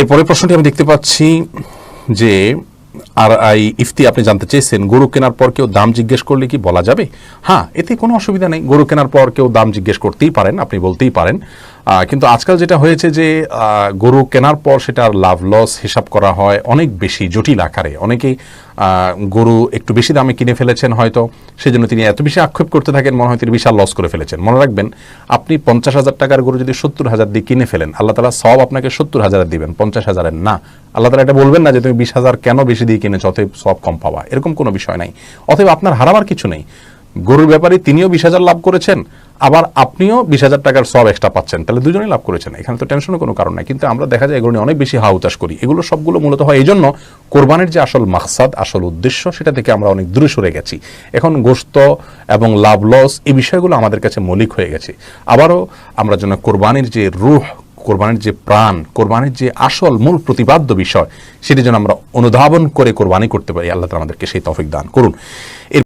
এরপরে প্রশ্নটি আমি দেখতে পাচ্ছি যে, আর আই ইফতি, আপনি জানতে চেয়েছেন, গরু কেনার পর কেউ দাম জিজ্ঞেস করলে কি বলা যাবে? হ্যাঁ এতে কোনো অসুবিধা নেই। গরু কেনার পর কেউ দাম জিজ্ঞেস করতেই পারেন, আপনি বলতেই পারেন। কিন্তু আজকাল যেটা হয়েছে যে গরু কেনার পর সেটার লাভ লস হিসাব করা হয় অনেক বেশি জটিল আকারে। অনেকেই গরু একটু বেশি দামে কিনে ফেলেছেন হয়তো, সেজন্য তিনি এত বেশি আক্ষেপ করতে থাকেন মনে হয় তিনি বিশাল লস করে ফেলেছেন। মনে রাখবেন, আপনি পঞ্চাশ হাজার টাকার গরু যদি সত্তর হাজার দিয়ে কিনে ফেলেন, আল্লাহ তালা সব আপনাকে সত্তর হাজার দিবেন, পঞ্চাশ হাজারের না। আল্লাহ তালা এটা বলবেন না যে তুমি বিশ হাজার কেন বেশি দিয়ে কিনেছ, অতএব সব কম পাওয়া এরকম কোনো বিষয় নাই। অতএব আপনার হারাবার কিছু নেই। গরুর ব্যাপারে তিনিও বিশ হাজার লাভ করেছেন, আবার আপনিও বিশ হাজার টাকার সব এক্সট্রা পাচ্ছেন। তাহলে দুজনেই লাভ করেছেন। এখানে তো টেনশনের কোনো কারণ নাই। কিন্তু আমরা দেখা যায় এগুলো নিয়ে অনেক বেশি হাউতাস করি। এগুলো সবগুলো মূলত হয় এই জন্য কোরবানির যে আসল মাকসাদ, আসল উদ্দেশ্য, সেটা থেকে আমরা অনেক দূরে সরে গেছি। এখন গোস্ত এবং লাভ লস এই বিষয়গুলো আমাদের কাছে মৌলিক হয়ে গেছে। আবারও আমরা যেন কোরবানির যে রুহ, কোরবানির যে প্রাণ, কোরবানির যে আসল মূল প্রতিপাদ্য বিষয়, সেটি যেন আমরা অনুধাবন করে কোরবানি করতে পারি। আল্লাহ আমাদেরকে সেই তফিক দান করুন।